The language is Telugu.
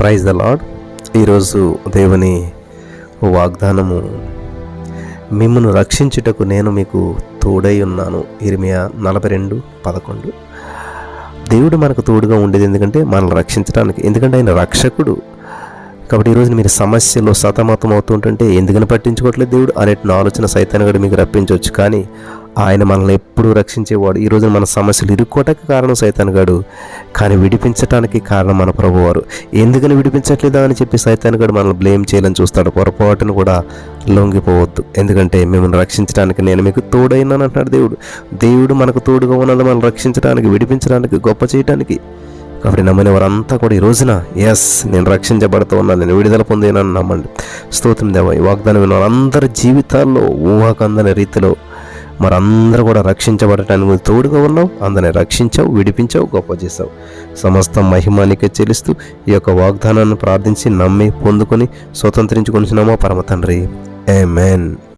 ప్రైజ్ ద లాడ్ ఈరోజు దేవుని వాగ్దానము మిమ్మల్ని రక్షించుటకు నేను మీకు తోడై ఉన్నాను. ఇరిమియా నలభై రెండు పదకొండు. దేవుడు మనకు తోడుగా ఉండేది ఎందుకంటే మనల్ని రక్షించడానికి ఎందుకంటే ఆయన రక్షకుడు. కాబట్టి ఈరోజు మీరు సమస్యలో సతమతం అవుతుంటుంటే ఎందుకని పట్టించుకోవట్లేదు దేవుడు? అనేటిన ఆలోచన సైతాన్ని కూడా మీకు రప్పించవచ్చు. కానీ ఆయన మనల్ని ఎప్పుడూ రక్షించేవాడు. ఈరోజు మన సమస్యలు ఇరుక్కోవటానికి కారణం సైతాన్ గాడు. కానీ విడిపించడానికి కారణం మన ప్రభువారు. ఎందుకని విడిపించట్లేదా అని చెప్పి సైతాన్ గడు మనల్ని బ్లేమ్ చేయాలని చూస్తాడు. పొరపాటును కూడా లొంగిపోవద్దు. ఎందుకంటే మిమ్మల్ని రక్షించడానికి నేను మీకు తోడైనాను అంటున్నాడు దేవుడు. దేవుడు మనకు తోడుగా ఉన్నది మనల్ని రక్షించడానికి విడిపించడానికి గొప్ప చేయడానికి కాబట్టి నమ్మిన వారంతా కూడా ఈ రోజున ఎస్ నేను రక్షించబడుతూ ఉన్నాను నేను విడుదల పొందేనని నమ్మండి. స్తోత్రం దేవ ఈ వాగ్దానం విన్న వారందరి జీవితాల్లో ఊహకందని రీతిలో మరందరూ కూడా రక్షించబడటానికి తోడుగా ఉన్నావు. అందరిని రక్షించావు విడిపించావు గొప్ప చేసావు సమస్త మహిమానికే చెల్లిస్తూ ఈ యొక్క వాగ్దానాన్ని ప్రార్థించి నమ్మి పొందుకొని స్వతంత్రించుకొనిసినామో పరమ తండ్రి. ఏ